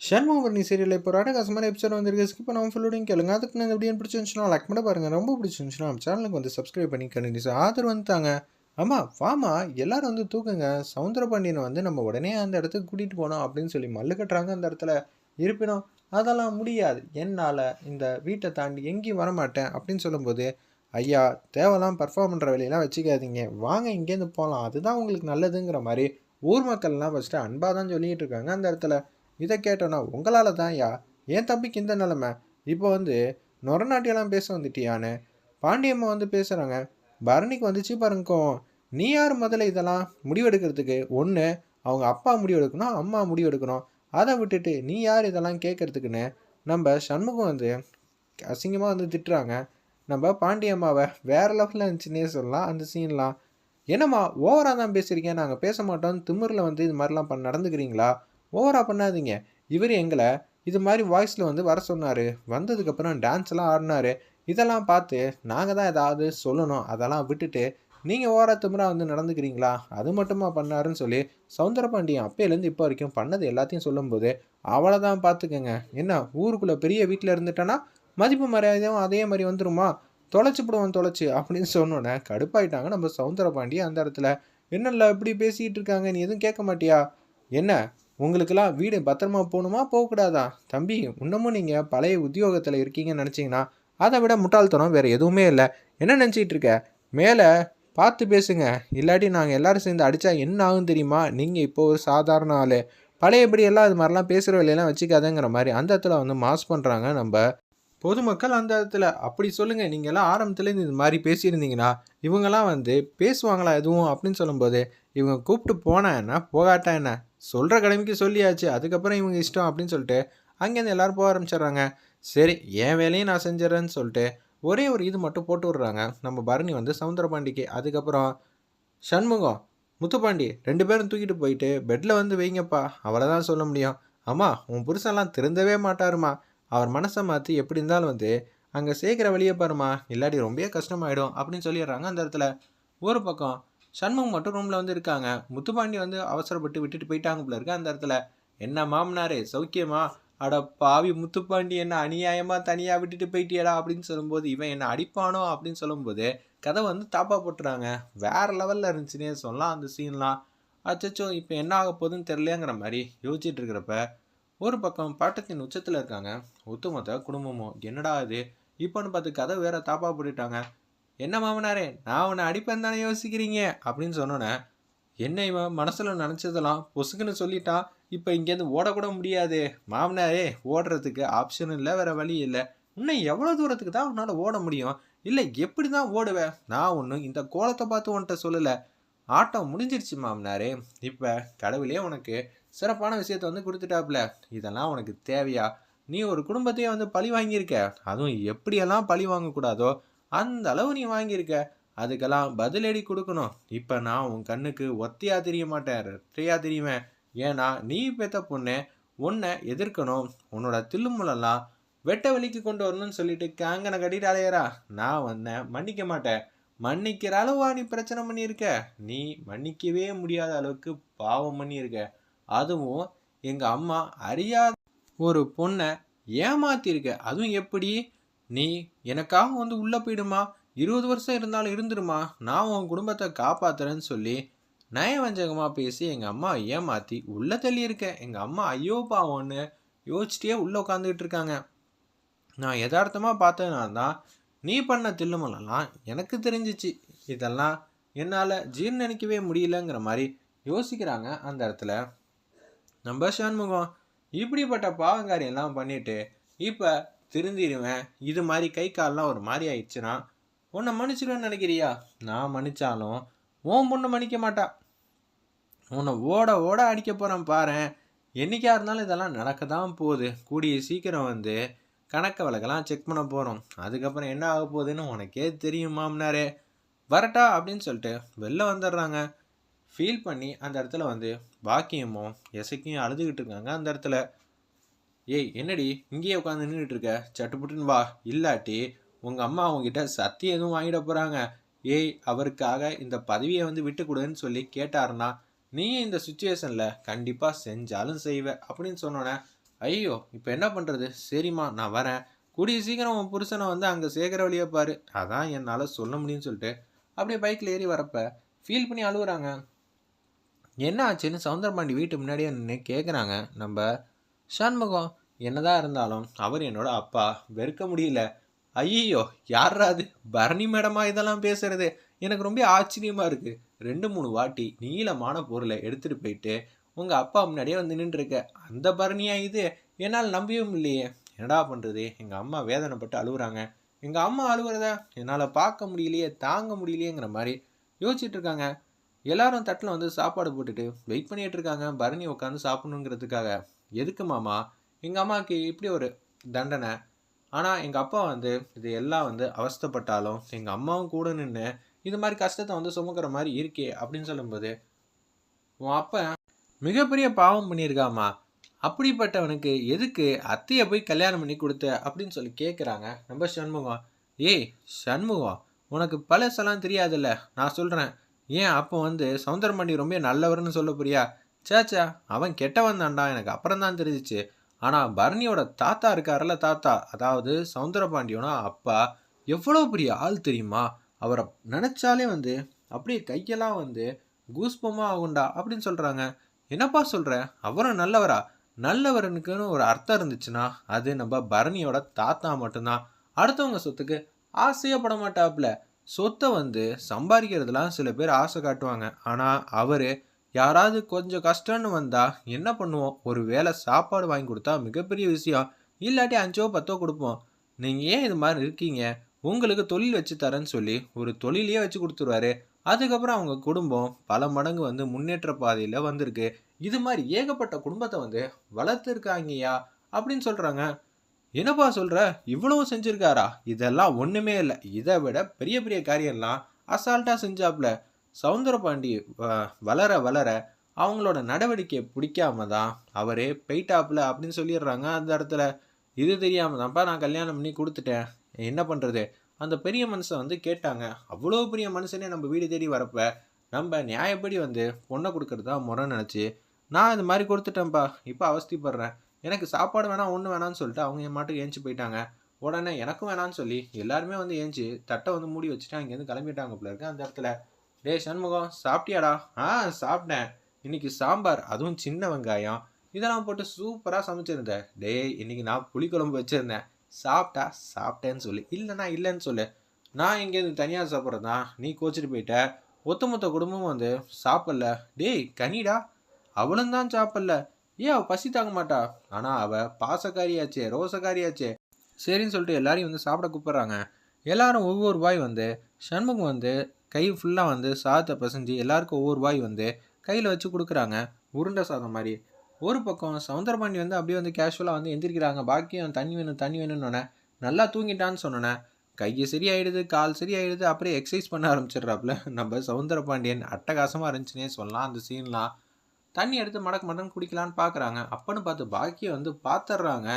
ஷண்முகவர்ணி serial இப்போ ராடகாசமான episode வந்திருக்கு. Skip பண்ணாமல் ஃபுல்லோடையும் கேளுங்க. அதுக்கு நீங்கள் எப்படி பிடிச்சிருந்துச்சுன்னா லைக் பண்ண பாருங்கள் ரொம்ப பிடிச்சிருந்துச்சுன்னா சேனலுக்கு வந்து சப்ஸ்கிரைப் பண்ணி கண்டினியூஸ் ஆதரவு வந்துட்டாங்க. ஆமாம் வாமா எல்லாரும் வந்து தூக்குங்க சவுந்தரபாண்டியனை வந்து நம்ம உடனே அந்த இடத்துக்கு கூட்டிகிட்டு போனோம் அப்படின்னு சொல்லி மல்லு கட்டுறாங்க அந்த இடத்துல. இருப்பினும் அதெல்லாம் முடியாது. என்னால் இந்த வீட்டை தாண்டி எங்கேயும் வரமாட்டேன் அப்படின்னு சொல்லும்போது ஐயா தேவைலாம் பர்ஃபார்ம் பண்ணுற வேலையெல்லாம் வச்சுக்காதீங்க. வாங்க இங்கேருந்து போகலாம். அதுதான் உங்களுக்கு நல்லதுங்கிற மாதிரி ஊர் மக்கள்லாம் ஃபஸ்ட்டு அன்பாக தான் சொல்லிகிட்டு இருக்காங்க அந்த இடத்துல. இதை கேட்டோன்னா உங்களால் தான் யா என் தம்பிக்கு இந்த நிலமை? இப்போ வந்து நொரநாட்டியெல்லாம் பேச வந்துட்டியான்னு? பாண்டியம்மா வந்து பேசுகிறாங்க பரணிக்கு வந்துச்சு பாருங்கோ நீ யார் முதல்ல இதெல்லாம் முடிவெடுக்கிறதுக்கு? ஒன்று அவங்க அப்பா முடிவெடுக்கணும் அம்மா முடிவெடுக்கணும். அதை விட்டுட்டு நீ யார் இதெல்லாம் கேட்குறதுக்குன்னு? நம்ம சண்முகம் வந்து அசிங்கமாக வந்து திட்டுறாங்க. நம்ம பாண்டியம்மாவை வேறு லெவலில் இருந்துச்சுன்னே சொல்லலாம் அந்த சீன்லாம் என்னம்மா ஓவராக தான் பேசுகிறீங்க நாங்கள் பேச மாட்டோம் திமிரில் வந்து இது மாதிரிலாம் பண்ண நடந்துக்கிறீங்களா? ஓவராக பண்ணாதீங்க. இவர் எங்களை இது மாதிரி வாய்ஸில் வந்து வர சொன்னார். வந்ததுக்கப்புறம் டான்ஸ்லாம் ஆடினாரு. இதெல்லாம் பார்த்து நாங்கள் தான் ஏதாவது சொல்லணும். அதெல்லாம் விட்டுட்டு நீங்கள் ஓரா திமிரா வந்து நடந்துக்கிறீங்களா? அது மட்டுமா பண்ணாருன்னு சொல்லி சவுந்தரபாண்டியன் அப்பையிலேருந்து இப்போ வரைக்கும் பண்ணது எல்லாத்தையும் சொல்லும்போது அவளை தான் பார்த்துக்கங்க. என்ன ஊருக்குள்ளே பெரிய வீட்டில் இருந்துட்டேன்னா மதிப்பு மரியாதையும் அதே மாதிரி வந்துருமா? தொலைச்சி போடுவான் தொலைச்சி அப்படின்னு சொன்னோன்னே கடுப்பாயிட்டாங்க நம்ம சவுந்தரபாண்டி அந்த இடத்துல. என்னல்ல இப்படி பேசிக்கிட்டு இருக்காங்க? நீ எதுவும் கேட்க மாட்டியா? என்ன உங்களுக்கெல்லாம் வீடு பத்திரமா போகணுமா? போகக்கூடாதா? தம்பி இன்னமும் நீங்கள் பழைய உத்தியோகத்தில் இருக்கீங்கன்னு நினச்சிங்கன்னா அதை விட முட்டாள்தனம் வேறு எதுவுமே இல்லை. என்ன நினச்சிக்கிட்டு இருக்க? மேலே பார்த்து பேசுங்க. இல்லாட்டி நாங்கள் எல்லோரும் சேர்ந்து அடித்தா என்ன ஆகும் தெரியுமா? நீங்கள் இப்போ ஒரு சாதாரண ஆள். பழையபடி எல்லாம் இது மாதிரிலாம் பேசுகிற வேலையெல்லாம் வச்சுக்காதங்கிற மாதிரி அந்த இடத்துல வந்து மாஸ் பண்ணுறாங்க நம்ம பொதுமக்கள் அந்த இடத்துல அப்படி சொல்லுங்கள் நீங்கள்லாம் ஆரம்பத்துலேருந்து இது மாதிரி பேசியிருந்தீங்கன்னா இவங்கெல்லாம் வந்து பேசுவாங்களா எதுவும்? அப்படின்னு சொல்லும்போது இவங்க கூப்பிட்டு போனா என்ன? போகாட்டா என்ன? சொல்கிற கடமைக்கு சொல்லியாச்சு. அதுக்கப்புறம் இவங்க இஷ்டம். அப்படின்னு சொல்லிட்டு அங்கேருந்து எல்லோரும் போக ஆரம்பிச்சிடுறாங்க. சரி என் வேலையும் நான் செஞ்சிடறேன்னு சொல்லிட்டு ஒரே ஒரு இது மட்டும் போட்டு விட்றாங்க. நம்ம பரணி வந்து சவுந்தரபாண்டிக்கு. அதுக்கப்புறம் சண்முகம் முத்துப்பாண்டி ரெண்டு பேரும் தூக்கிட்டு போயிட்டு பெட்டில் வந்து வைங்கப்பா. அவ்வளோதான் சொல்ல முடியும். அம்மா உன் புருஷன்லாம் திருந்தவே மாட்டாருமா. அவர் மனசை மாற்றி எப்படி இருந்தாலும் வந்து அங்கே சேர்க்குற வழியை பாருமா இல்லாட்டி ரொம்பவே கஷ்டமாயிடும். அப்படின்னு சொல்லிடுறாங்க அந்த இடத்துல. ஒரு பக்கம் சண்முகம் மட்டும் ரூமில் வந்து இருக்காங்க. முத்துப்பாண்டி வந்து அவசரப்பட்டு விட்டுட்டு போயிட்டாங்க போல இருக்கு அந்த இடத்துல. என்ன மாமனாரே சௌக்கியமா? அட பாவி முத்துப்பாண்டி என்ன அநியாயமாக தனியாக விட்டுட்டு போயிட்டியடா? அப்படின்னு சொல்லும்போது இவன் என்ன அடிப்பானோ? அப்படின்னு சொல்லும்போது கதை வந்து தாப்பா போட்டுறாங்க. வேற லெவலில் இருந்துச்சுன்னே சொல்லலாம் அந்த சீன்லாம் அச்சோ இப்போ என்ன ஆக போகுதுன்னு தெரியலையாங்கிற மாதிரி யோசிச்சுட்டு இருக்கிறப்ப ஒரு பக்கம் பாட்டத்தின் உச்சத்தில் இருக்காங்க. ஒத்துமொத்த குடும்பமும் என்னடா இது? இப்போன்னு பார்த்து கதை வேற தாப்பா போட்டுட்டாங்க. என்ன மாமனாரே? நான் உன்னை அடிப்பேன் தானே யோசிக்கிறீங்க? அப்படின்னு சொன்னோன்னே என்ன இவன் மனசில் நினச்சதெல்லாம் பொசுக்குன்னு சொல்லிட்டா இப்போ இங்கேருந்து ஓடக்கூட முடியாது. மாமனாரே ஓடுறதுக்கு ஆப்ஷன் இல்லை வேற வழி இல்லை. இன்னும் எவ்வளோ தூரத்துக்கு தான் உன்னால் ஓட முடியும்? இல்லை எப்படி தான் ஓடுவேன் நான் ஒன்றும் இந்த கோலத்தை பார்த்து உன்கிட்ட சொல்லலை. ஆட்டம் முடிஞ்சிருச்சு மாமனாரே. இப்போ கடவுளே உனக்கு சிறப்பான விஷயத்த வந்து கொடுத்துட்டாப்புல இதெல்லாம் உனக்கு தேவையா? நீ ஒரு குடும்பத்தையே வந்து பழி வாங்கியிருக்க. அதுவும் எப்படியெல்லாம் பழி வாங்கக்கூடாதோ அந்த அளவு நீ வாங்கியிருக்க. அதுக்கெல்லாம் பதிலடி கொடுக்கணும். இப்போ நான் உன் கண்ணுக்கு ஒத்தையாக தெரிய மாட்டேன். ரெட்டையாக தெரியுவேன். ஏன்னா நீ பெத்த பொண்ணு உன்னை எதிர்க்கணும். உன்னோட தில்லுமுலெல்லாம் வெட்ட வெளிக்கு கொண்டு வரணும்னு சொல்லிட்டு காங்கனை கட்டிட்டு அலையறா. நான் வந்தேன் மன்னிக்க மாட்டேன். மன்னிக்கிற அளவா நீ பிரச்சனை பண்ணியிருக்க. நீ மன்னிக்கவே முடியாத அளவுக்கு பாவம் பண்ணியிருக்க. அதுவும் எங்கள் அம்மா அறியாத ஒரு பொண்ணை ஏமாத்திருக்க. அதுவும் எப்படி? நீ எனக்காக வந்து உள்ளே போயிடுமா? இருபது வருஷம் இருந்தாலும் இருந்துருமா? நான் உன் குடும்பத்தை காப்பாத்துறேன்னு சொல்லி நயவஞ்சகமாக பேசி எங்கள் அம்மா ஏமாற்றி உள்ளே தள்ளியிருக்கேன் எங்கள் அம்மா ஐயோ பாவம்னு யோசிச்சிட்டே உள்ளே உட்காந்துக்கிட்டு இருக்காங்க. நான் யதார்த்தமாக பார்த்ததுனால தான் நீ பண்ண தில்லுமலாம் எனக்கு தெரிஞ்சிச்சு. இதெல்லாம் என்னால் ஜீர்ணிக்கவே முடியலங்கிற மாதிரி யோசிக்கிறாங்க அந்த இடத்துல. நம்ம சண்முகம் இப்படிப்பட்ட பாவங்காரியெல்லாம் பண்ணிட்டு இப்போ திருந்திடுவேன். இது மாதிரி கை கால்லாம் ஒரு மாதிரி ஆயிடுச்சுன்னா உன்னை மன்னிச்சிடுவேன்னு நினைக்கிறியா? நான் மன்னிச்சாலும் உன் பொண்ணு மன்னிக்க மாட்டா. உன்னை ஓட ஓட அடிக்க போகிறேன் பாரு. என்றைக்கா இருந்தாலும் இதெல்லாம் நடக்க தான் போகுது. கூடிய சீக்கிரம் வந்து கணக்க வழக்கெல்லாம் செக் பண்ண போகிறோம் அதுக்கப்புறம் என்ன ஆக போகுதுன்னு உனக்கே தெரியும் வரட்டா அப்படின்னு சொல்லிட்டு வெளில வந்துடுறாங்க. ஃபீல் பண்ணி அந்த இடத்துல வந்து பாக்கியமும் எசைக்கும் அழுதுகிட்டு இருக்காங்க அந்த இடத்துல. ஏய் என்னடி? இங்கேயே உட்காந்து நின்றுட்டு இருக்க? சட்டுப்புட்டுன்னு வா. இல்லாட்டி உங்கள் அம்மா அவங்ககிட்ட சத்தி எதுவும் வாங்கிட போகிறாங்க ஏய் அவருக்காக இந்த பதவியை வந்து விட்டு கொடுன்னு சொல்லி கேட்டாருன்னா நீ இந்த சுச்சுவேஷனில் கண்டிப்பாக செஞ்சாலும் செய்வ அப்படின்னு சொன்னோன்னே ஐயோ இப்போ என்ன பண்ணுறது சரிம்மா நான் வரேன். கூடிய சீக்கிரம் உன் புருஷனை வந்து அங்கே சேர்க்குற வழியை பாரு. அதான் என்னால் சொல்ல முடியும்னு சொல்லிட்டு அப்படியே பைக்கில் ஏறி வரப்போ ஃபீல் பண்ணி அழுகுறாங்க என்ன ஆச்சுன்னு சவுந்தரபாண்டி வீட்டு முன்னாடியே நின்று கேட்குறாங்க நம்ம சண்முகம் என்னதான் இருந்தாலும் அவர் என்னோட அப்பா வெறுக்க முடியல. ஐயோ யாரா அது? பரணி மேடமா இதெல்லாம் பேசுறது? எனக்கு ரொம்ப ஆச்சரியமா இருக்கு. ரெண்டு மூணு வாட்டி நீளமான பொருளை எடுத்துட்டு போயிட்டு உங்க அப்பா முன்னாடியே வந்து நின்றுருக்க. அந்த பரணியா இது? என்னால் நம்பியும் இல்லையே. என்னடா பண்றது? எங்க அம்மா வேதனைப்பட்டு அழுகுறாங்க எங்க அம்மா அழுகுறத என்னால் பார்க்க முடியலையே தாங்க முடியலையேங்கிற மாதிரி யோசிச்சுட்டு இருக்காங்க. எல்லாரும் தட்டில் வந்து சாப்பாடு போட்டுட்டு வெயிட் பண்ணிட்டு இருக்காங்க. பரணி உட்காந்து சாப்பிடணுங்கிறதுக்காக. எதுக்கு மாமா? எங்கள் அம்மாவுக்கு இப்படி ஒரு தண்டனை. ஆனால் எங்கள் அப்பா வந்து இது எல்லாம் வந்து அவஸ்தைப்பட்டாலும் எங்கள் அம்மாவும் கூட நின்று இது மாதிரி கஷ்டத்தை வந்து சுமக்கிற மாதிரி இருக்கே அப்படின்னு சொல்லும்போது உன் அப்பா மிகப்பெரிய பாவம் பண்ணியிருக்காமா அப்படிப்பட்டவனுக்கு எதுக்கு அத்தையை போய் கல்யாணம் பண்ணி கொடுத்த? அப்படின்னு சொல்லி கேட்குறாங்க நம்ம சண்முகம். ஏய் சண்முகம் உனக்கு பழசெல்லாம் தெரியாதுல்ல. நான் சொல்கிறேன் ஏன் அப்போ வந்து சவுந்தரமணி ரொம்ப நல்லவர்னு சொல்ல போறியா சேச்சா அவன் கெட்டவன் தான்டா எனக்கு அப்புறம் தான் தெரிஞ்சிச்சு. ஆனால் பரணியோட தாத்தா இருக்காருல்ல தாத்தா. அதாவது சவுந்தரபாண்டியோட அப்பா. எவ்வளோ பெரிய ஆள் தெரியுமா? அவரை நினச்சாலே வந்து அப்படியே கையெல்லாம் வந்து கூஸ்பமாக ஆகுண்டா அப்படின்னு சொல்கிறாங்க என்னப்பா சொல்கிற அவரும் நல்லவரா? நல்லவரனுக்குன்னு ஒரு அர்த்தம் இருந்துச்சுன்னா அது நம்ம பரணியோட தாத்தா மட்டும்தான். அடுத்தவங்க சொத்துக்கு ஆசையப்பட மாட்டாப்புல. சொத்தை வந்து சம்பாதிக்கிறதுலாம் சில பேர் ஆசை காட்டுவாங்க. ஆனால் அவர் யாராவது கொஞ்சம் கஷ்டம்னு வந்தால் என்ன பண்ணுவோம்? ஒரு வேளை சாப்பாடு வாங்கி கொடுத்தா மிகப்பெரிய விஷயம். இல்லாட்டி அஞ்சோ பத்தோ கொடுப்போம். நீங்கள் ஏன் இது மாதிரி இருக்கீங்க? உங்களுக்கு தொழில் வச்சு தரேன்னு சொல்லி ஒரு தொழிலையே வச்சு கொடுத்துருவாரு. அதுக்கப்புறம் அவங்க குடும்பம் பல மடங்கு வந்து முன்னேற்ற பாதையில் வந்திருக்கு. இது மாதிரி ஏகப்பட்ட குடும்பத்தை வந்து வளர்த்துருக்காங்கய்யா அப்படின்னு சொல்கிறாங்க என்னப்பா சொல்கிற இவ்வளவு செஞ்சுருக்காரா? இதெல்லாம் ஒன்றுமே இல்லை. இதை விட பெரிய பெரிய காரியம்லாம் அசால்ட்டாக செஞ்சாப்புல சவுந்தரபாண்டி வளர வளர அவங்களோட நடவடிக்கையை பிடிக்காம தான் அவரே பெய்டாப்புல அப்படின்னு சொல்லிடுறாங்க அந்த இடத்துல. இது தெரியாம தான்ப்பா நான் கல்யாணம் பண்ணி கொடுத்துட்டேன். என்ன பண்ணுறது அந்த பெரிய மனுஷன் வந்து கேட்டாங்க அவ்வளோ பெரிய மனுஷனே நம்ம வீடு தேடி வரப்ப நம்ம நியாயப்படி வந்து பொண்ணை கொடுக்கறது தான் முறை நினச்சி நான் இது மாதிரி கொடுத்துட்டேன்ப்பா. இப்போ அவஸ்திப்படுறேன். எனக்கு சாப்பாடு வேணாம் ஒன்று வேணான்னு சொல்லிட்டு அவங்க என் மாட்டுக்கு ஏஞ்சி போயிட்டாங்க. உடனே எனக்கும் வேணான்னு சொல்லி எல்லாருமே வந்து ஏஞ்சி தட்டை வந்து மூடி வச்சுட்டு அங்கேருந்து கிளம்பிட்டாங்க போல இருக்கு அந்த இடத்துல. டே சண்முகம் சாப்பிட்டியாடா? ஆ சாப்பிட்டேன். இன்னைக்கு சாம்பார் அதுவும் சின்ன வெங்காயம். இதெல்லாம் போட்டு சூப்பராக சமைச்சிருந்தேன். டேய் இன்னைக்கு நான் புளிக்குழம்பு வச்சுருந்தேன். சாப்பிட்டா சாப்பிட்டேன்னு சொல்லு. இல்லைண்ணா இல்லைன்னு சொல்லு. நான் இங்கேருந்து தனியாக சாப்பிட்றதா நீ கோச்சிட்டு போயிட்ட. ஒத்துமொத்த குடும்பமும் வந்து சாப்பிடல. டேய் கனிடா அவளும் தான் சாப்பிடல. ஏன் அவள் பசி தாங்க மாட்டா. ஆனால் அவள் பாசக்காரியாச்சே ரோசக்காரியாச்சே. சரின்னு சொல்லிட்டு எல்லாரையும் வந்து சாப்பிட கூப்பிட்றாங்க. எல்லாரும் ஒவ்வொரு வாய் வந்து சண்முகம் வந்து கை ஃபுல்லாக வந்து சாதத்தை பசைஞ்சு எல்லாருக்கும் ஒவ்வொரு வாய் வந்து கையில் வச்சு கொடுக்குறாங்க. உருண்டை சாதம் மாதிரி. ஒரு பக்கம் சவுந்தரபாண்டி வந்து அப்படியே வந்து கேஷுவலாக வந்து எந்திரிக்கிறாங்க. பாக்கியம் தண்ணி வேணும் தண்ணி வேணும்னு நல்லா தூங்கிட்டான்னு சொன்னேன். கையை சரியாயிடுது கால் சரியாயிடுது அப்படியே எக்ஸசைஸ் பண்ண ஆரம்பிச்சிடுறாப்புல. நம்ம சவுந்தரபாண்டியன் அட்டகாசமாக இருந்துச்சுன்னே சொல்லலாம் அந்த சீன்லாம் தண்ணி எடுத்து மடக்கு மடக்கு குடிக்கலான்னு பார்க்குறாங்க அப்பன்னு பார்த்து பாக்கியம் வந்து பார்த்துட்றாங்க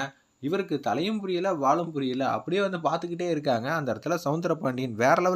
இவருக்கு தலையும் புரியல வாழும் புரியல. அப்படியே வந்து பார்த்துக்கிட்டே இருக்காங்க. அந்த இடத்துல சவுந்தர பாண்டியன் வேற லெவலில்